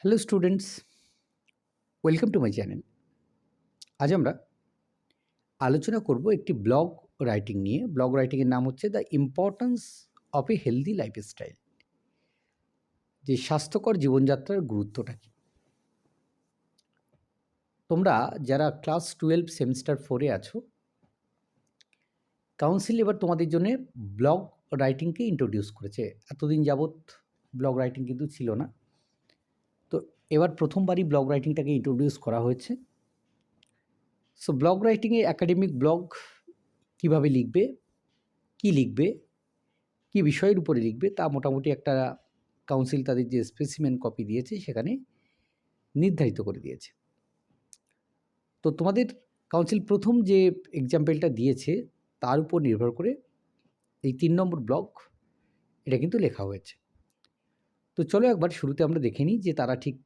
Hello students welcome to my channel আজ আমরা আলোচনা করব একটি ব্লগ রাইটিং নিয়ে। ব্লগ রাইটিংয়ের নাম হচ্ছে the importance of a healthy lifestyle যে স্বাস্থ্যকর জীবনযাত্রার গুরুত্বটা কী? তোমরা যারা ক্লাস টুয়েলভ সেমিস্টার ফোরে আছো কাউন্সিল এবার তোমাদের জন্য ব্লগ রাইটিংকে ইন্ট্রোডিউস করেছে। এতদিন যাবৎ ব্লগ রাইটিং কিন্তু ছিল না। এবার প্রথমবারই ব্লগ রাইটিংটাকে ইন্ট্রোডিউস করা হয়েছে। সো ব্লগ রাইটিংয়ে অ্যাকাডেমিক ব্লগ কীভাবে লিখবে, কি লিখবে, কি বিষয়ের উপরে লিখবে, তা মোটামুটি একটা কাউন্সিল তাদের যে স্পেসিমেন কপি দিয়েছে, সেখানে নির্ধারিত করে দিয়েছে। তো তোমাদের কাউন্সিল প্রথম যে এক্সাম্পলটা দিয়েছে, তার উপর নির্ভর করে এই তিন নম্বর ব্লগ এটা কিন্তু লেখা হয়েছে। তো চলো একবার শুরুতে আমরা দেখে নিই যে তারা ঠিক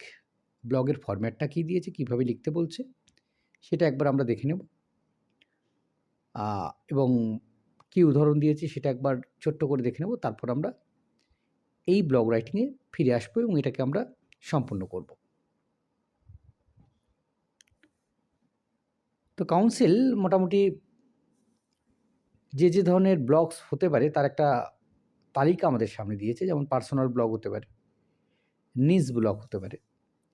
ব্লগের ফরম্যাটটা কী দিয়েছে, কীভাবে লিখতে বলছে। সেটা একবার আমরা দেখে নেব। এবং কী উদাহরণ দিয়েছে সেটা একবার ছোট্ট করে দেখে নেব, তারপর আমরা এই ব্লগ রাইটিংয়ে ফিরে আসব এবং এটাকে আমরা সম্পূর্ণ করব। তো কাউন্সিল মোটামুটি যে যে ধরনের ব্লগস হতে পারে তার একটা তালিকা আমাদের সামনে দিয়েছে, যেমন পার্সোনাল ব্লগ হতে পারে। নিউজ ব্লগ হতে পারে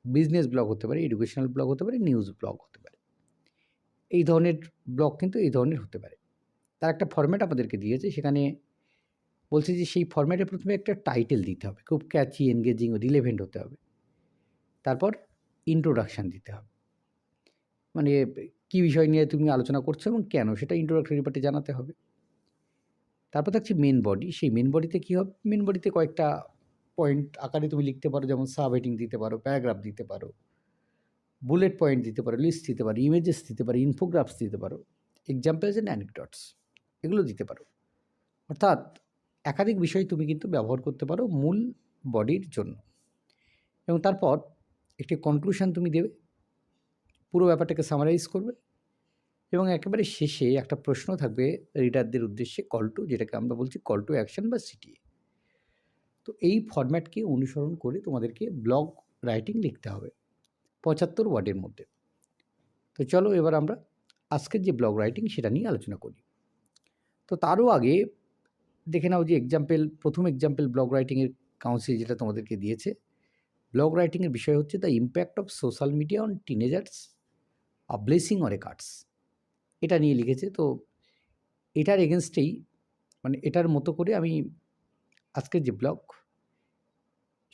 বিজনেস ব্লগ হতে পারে এডুকেশনাল ব্লগ হতে পারে নিউজ ব্লগ হতে পারে। এই ধরনের ব্লগ কিন্তু এই ধরনের হতে পারে। তার একটা ফর্ম্যাট আমাদেরকে দিয়েছে, সেখানে বলছে যে সেই ফর্ম্যাটে প্রথমে একটা টাইটেল দিতে হবে, খুব ক্যাচি এনগেজিং ও রিলেভেন্ট হতে হবে। তারপর ইন্ট্রোডাকশান দিতে হবে। মানে কী বিষয় নিয়ে তুমি আলোচনা করছ এবং কেন, সেটা ইন্ট্রোডাক্টরি পার্টে জানাতে হবে। তারপর থাকছে মেন বডি সেই মেন বডিতে কী হবে? মেন বডিতে কয়েকটা পয়েন্ট আকারে তুমি লিখতে পারো, যেমন সাব হেডিং দিতে পারো প্যারাগ্রাফ দিতে পারো বুলেট পয়েন্ট দিতে পারো লিস্ট দিতে পারো ইমেজেস দিতে পারো ইনফোগ্রাফস দিতে পারো এক্সাম্পলস অ্যান্ড অ্যানেকডটস এগুলো দিতে পারো। অর্থাৎ একাধিক বিষয় তুমি কিন্তু ব্যবহার করতে পারো মূল বডির জন্য। এবং তারপর একটি কনক্লুশন তুমি দেবে, পুরো ব্যাপারটাকে সামারাইজ করবে এবং একেবারে শেষে একটা প্রশ্ন থাকবে রিডারদের উদ্দেশ্যে কল টু যেটাকে আমরা বলছি কল টু অ্যাকশন বা সিটিএ তো এই ফরম্যাটকে অনুসরণ করে তোমাদেরকে ব্লগ রাইটিং লিখতে হবে পঁচাত্তর ওয়ার্ডের মধ্যে। তো চলো এবার আমরা আজকের যে ব্লগ রাইটিং সেটা নিয়ে আলোচনা করি। তো তারও আগে দেখে নাও যে এক্সাম্পল প্রথম এক্সাম্পল ব্লগ রাইটিংয়ের কাউন্সিল যেটা তোমাদেরকে দিয়েছে। ব্লগ রাইটিংয়ের বিষয় হচ্ছে the impact of social media on teenagers a blessing or a curse এটা নিয়ে লিখেছে, তো এটার এগেনস্টেই মানে এটার মতো করে আমি আজকের যে ব্লগ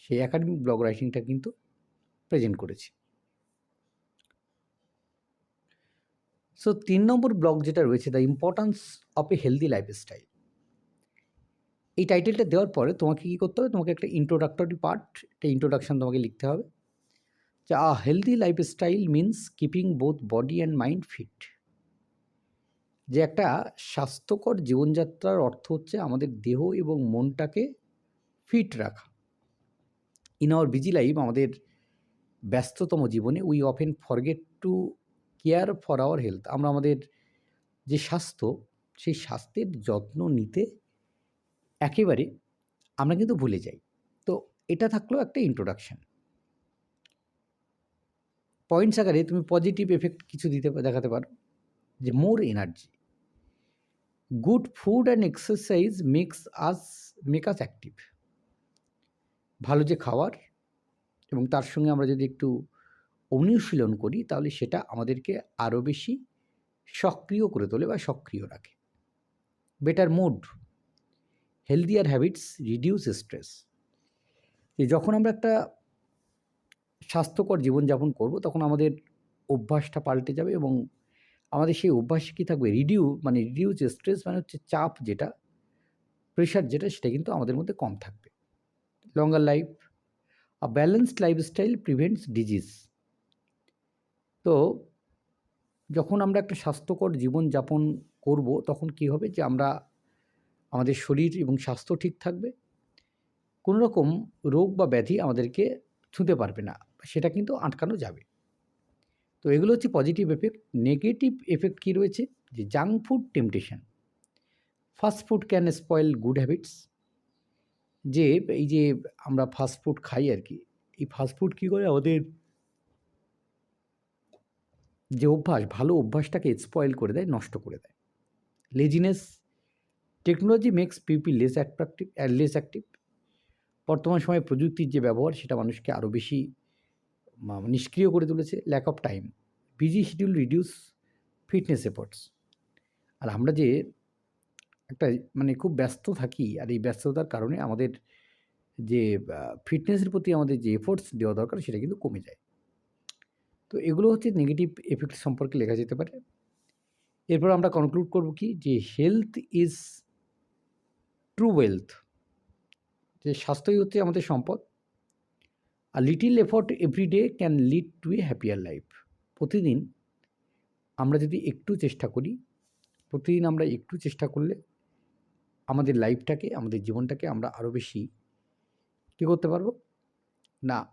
সেই একাডেমিক ব্লগ রাইটিংটা কিন্তু প্রেজেন্ট করেছি। সো তিন নম্বর ব্লগ যেটা রয়েছে the importance of a healthy lifestyle এই টাইটেলটা দেওয়ার পরে তোমাকে কী করতে হবে? তোমাকে একটা ইন্ট্রোডাক্টরি পার্ট একটা ইন্ট্রোডাকশান তোমাকে লিখতে হবে। যে a healthy lifestyle means keeping both body and mind fit যে একটা স্বাস্থ্যকর জীবনযাত্রার অর্থ হচ্ছে আমাদের দেহ এবং মনটাকে ফিট রাখা। ইন আওয়ার বিজি লাইফ আমাদের ব্যস্ততম জীবনে we often forget to care for our health আমরা আমাদের যে স্বাস্থ্য, সেই স্বাস্থ্যের যত্ন নিতে একেবারে আমরা কিন্তু ভুলে যাই। তো এটা থাকল একটা ইন্ট্রোডাকশান পয়েন্টস আকারে তুমি পজিটিভ এফেক্ট কিছু দিতে দেখাতে পারো। যে more energy good food and exercise makes us make us active ভালো যে খাওয়ার এবং তার সঙ্গে আমরা যদি একটু অনুশীলন করি, তাহলে সেটা আমাদেরকে আরও বেশি সক্রিয় করে তোলে বা সক্রিয় রাখে। Better mood healthier habits reduce stress যে যখন আমরা একটা স্বাস্থ্যকর জীবনযাপন করব, তখন আমাদের অভ্যাসটা পাল্টে যাবে এবং আমাদের সেই অভ্যাস কী থাকবে? রিডিউ মানে রিডিউস স্ট্রেস মানে হচ্ছে চাপ যেটা প্রেশার যেটা, সেটা কিন্তু আমাদের মধ্যে কম থাকবে। Longer life a balanced lifestyle prevents disease তো যখন আমরা একটা স্বাস্থ্যকর জীবনযাপন করব, তখন কি হবে যে আমরা আমাদের শরীর এবং স্বাস্থ্য ঠিক থাকবে। কোনো রকম রোগ বা ব্যাধি আমাদেরকে ছুঁতে পারবে না, সেটা কিন্তু আটকানো যাবে। তো এগুলো হচ্ছে পজিটিভ এফেক্ট নেগেটিভ এফেক্ট কী রয়েছে? যে junk food temptation fast food can spoil good habits যে এই যে আমরা ফাস্ট ফুড খাই আর কি, এই ফাস্টফুড কী করে আমাদের যে অভ্যাস, ভালো অভ্যাসটাকে স্পয়েল করে দেয়, নষ্ট করে দেয়। Laziness technology makes people less attractive less active বর্তমান সময়ে প্রযুক্তির যে ব্যবহার, সেটা মানুষকে আরও বেশি নিষ্ক্রিয় করে তুলেছে lack of time busy schedule reduce fitness efforts আর আমরা যে একটা মানে খুব ব্যস্ত থাকি আর এই ব্যস্ততার কারণে আমাদের যে ফিটনেসের প্রতি আমাদের যে এফোর্টস দেওয়া দরকার সেটা কিন্তু কমে যায়। তো এগুলো হচ্ছে নেগেটিভ এফেক্ট সম্পর্কে লেখা যেতে পারে। এরপর আমরা কনক্লুড করব কি? যে হেলথ ইজ ট্রু ওয়েলথ যে স্বাস্থ্যই হচ্ছে আমাদের সম্পদ। আর little effort every day can lead to a happier life প্রতিদিন আমরা যদি একটু চেষ্টা করি, প্রতিদিন আমরা একটু চেষ্টা করলে আমাদের লাইফটাকে আমাদের জীবনটাকে আমরা আরও বেশি কী করতে পারব? না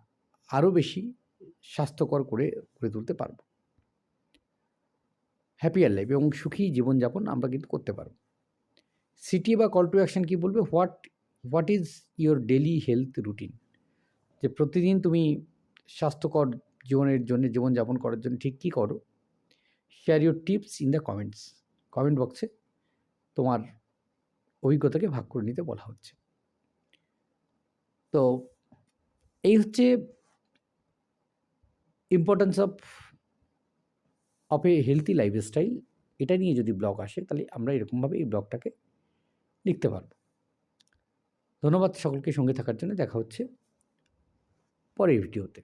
আরও বেশি স্বাস্থ্যকর করে করে তুলতে পারব। হ্যাপিয়ার লাইফ এবং সুখী জীবনযাপন আমরা কিন্তু করতে পারব। সিটি বা কল টু অ্যাকশন কী বলবে? What what is your daily health routine যে প্রতিদিন তুমি স্বাস্থ্যকর জীবনের জন্য, জীবনযাপন করার জন্য ঠিক কী করো? Share your tips in the comments comment বক্সে তোমার অভিজ্ঞতাকে ভাগ করে নিতে বলা হচ্ছে। তো এই হচ্ছে importance of of a healthy lifestyle এটা নিয়ে যদি ব্লগ আসে, তাহলে আমরা এরকমভাবে এই ব্লগটাকে লিখতে পারব। ধন্যবাদ সকলকে সঙ্গে থাকার জন্য। দেখা হচ্ছে পরের ভিডিওতে